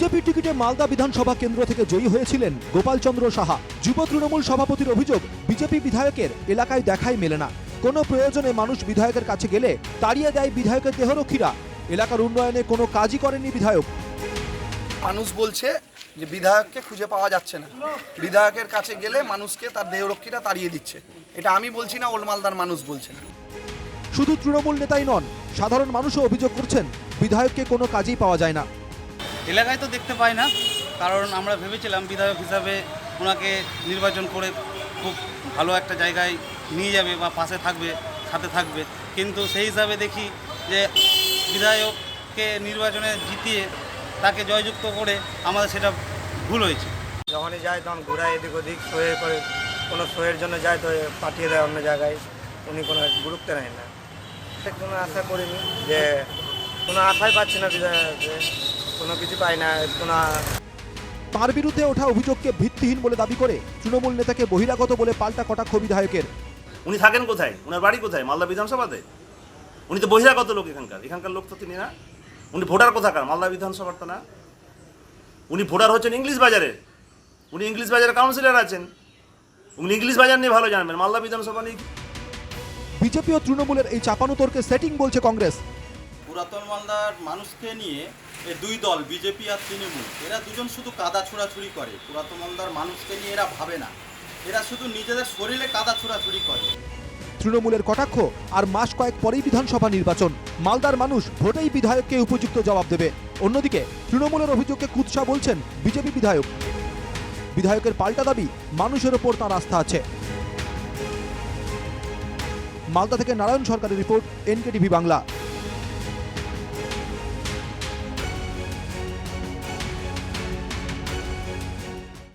BJP টিকিটে মালদা বিধানসভা কেন্দ্র থেকে জয়ী হয়েছিলেন গোপালচন্দ্র সাহা। যুব তৃণমূল সভাপতির অভিযোগ বিজেপি বিধায়কের এলাকায় দেখাই মেলে না। কোনো প্রয়োজনে মানুষ বিধায়কের কাছে গেলে তাড়িয়ে দেয় বিধায়কের দেহরক্ষীরা। এলাকার উন্নয়নে কোনো কাজই করেননি বিধায়ক। মানুষ বলছে যে বিধায়ককে খুঁজে পাওয়া যাচ্ছে না। বিধায়কের কাছে গেলে মানুষকে তার দেহরক্ষীরা তাড়িয়ে দিচ্ছে। এটা আমি বলছি না ওল্ড মালদার মানুষ বলছে শুধু তৃণমূল নেতাই নন সাধারণ মানুষও অভিযোগ করছেন বিধায়ককে কোনো কাজেই পাওয়া যায় না। এলাকায় তো দেখতে পাই না, কারণ আমরা ভেবেছিলাম বিধায়ক হিসাবে ওনাকে নির্বাচন করে খুব ভালো একটা জায়গায় নিয়ে যাবে বা পাশে থাকবে, সাথে থাকবে। কিন্তু সেই হিসাবে দেখি যে বিধায়ককে নির্বাচনে জিতিয়ে তাকে জয়যুক্ত করে আমাদের সেটা ভুল হয়েছে। যখনই যায় তখন ঘোরায় এদিক ওদিক, শোয়ে করে কোনো শোয়ের জন্য যায় তো পাঠিয়ে দেয় অন্য জায়গায়, উনি কোনো গুরুত্ব নেয় না। কোনো আশা করিনি যে, কোনো আশাই পাচ্ছি না বিধায়কে কোনো কিছু পাই না কোনো তার বিরুদ্ধে ওঠা অভিযোগকে ভিত্তিহীন বলে দাবি করে তৃণমূল নেতাকে বহিরাগত বলে পাল্টা কটাক্ষ বিধায়কের। উনি থাকেন কোথায়? ওনার বাড়ি কোথায়? মালদা বিধানসভাতে? উনি তো বহিরাগত লোক এখানকার। এখানকার লোক তো তিনি না। উনি ভোটার কোথাকার? মালদা বিধানসভার তো না। উনি ভোটার হচ্ছেন ইংলিশ বাজারে উনি ইংলিশ বাজারের কাউন্সিলর আছেন। উনি ইংলিশ বাজার নিয়ে ভালো জানবেন। মালদা বিধানসভা নিয়ে বিজেপি ও তৃণমূলের এই চাপানো তর্কে সেটিং বলছে কংগ্রেস। পুরাতন মালদার মানুষকে নিয়ে এই দুই দল, বিজেপি আর তৃণমূল, এরা দুজন শুধু কাদা ছোড়াছুড়ি করে। পুরাতন মালদার মানুষকে নিয়ে এরা ভাবে না। এরা শুধু নিজেদের শরীরে কাদা ছোড়াছুড়ি করে। তৃণমূলের কটাক্ষ আর মাস কয়েক পরেই বিধানসভা নির্বাচন। মালদার মানুষ ভোটেই বিধায়ককে উপযুক্ত জবাব দেবে। অন্যদিকে, তৃণমূলের অভিযোগকে কুৎসা বলছেন বিজেপি বিধায়ক। বিধায়কের পাল্টা দাবি, মানুষের ওপর তার আস্থা আছে। মালদা থেকে নারায়ণ সরকারের রিপোর্ট, এনকেটিভি বাংলা।